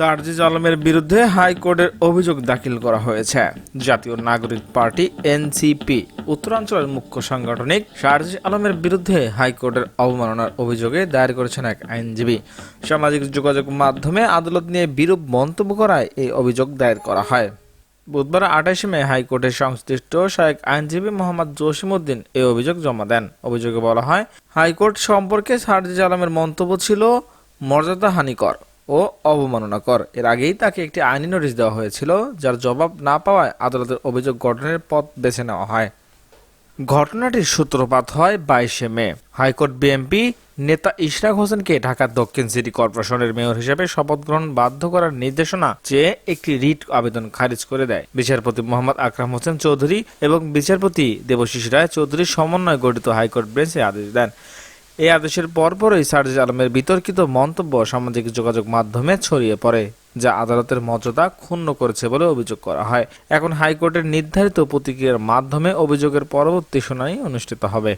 সার্জিজ আলমের বিরুদ্ধে হাইকোর্টের অভিযোগ দাখিল করা হয়েছে। জাতীয় নাগরিক পার্টি এনসিপি, উত্তরাঞ্চলের মুখ্য সাংগঠনিক সার্জিজ আলমের বিরুদ্ধে হাইকোর্টের অবমাননার অভিযোগে দায়ের করেছেন এক আইনজীবী। সামাজিক যোগাযোগ মাধ্যমে আদালত নিয়ে বিরূপ মন্তব্য করায় এই অভিযোগ দায়ের করা হয়। বুধবার আঠাশে মে হাইকোর্টের সংশ্লিষ্ট শায়েক আইনজীবী মোহাম্মদ জসিমউদ্দিন এই অভিযোগ জমা দেন। অভিযোগে বলা হয়, হাইকোর্ট সম্পর্কে সার্জিজ আলমের মন্তব্য ছিল মর্যাদাহানিকর ও অবমাননাকর। এর আগেই তাকে একটি আইনি নোটিশ দেওয়া হয়েছিল, যার জবাব না পাওয়ায় আদালতের অভিযোগ গঠনের পথ বেছে নেওয়া হয়। ঘটনাটির সূত্রপাত হয় বাইশে মে। হাইকোর্ট বিএমপি নেতা ইশরাক হোসেনকে ঢাকা দক্ষিণ সিটি কর্পোরেশনের মেয়র হিসেবে শপথ গ্রহণ বাধ্য করার নির্দেশনা চেয়ে একটি রিট আবেদন খারিজ করে দেয়। বিচারপতি মোহাম্মদ আকরাম হোসেন চৌধুরী এবং বিচারপতি দেবশিস রায় চৌধুরীর সমন্বয়ে গঠিত হাইকোর্ট বেঞ্চে আদেশ দেন। এই আদেশের পরপরই সার্জিস আলমের বিতর্কিত মন্তব্য সামাজিক যোগাযোগ মাধ্যমে ছড়িয়ে পড়ে, যা আদালতের মর্যাদা ক্ষুণ্ণ করেছে বলে অভিযোগ করা হয়। এখন হাইকোর্টের নির্ধারিত প্রতিক্রিয়ার মাধ্যমে অভিযোগের পরবর্তী শুনানি অনুষ্ঠিত হবে।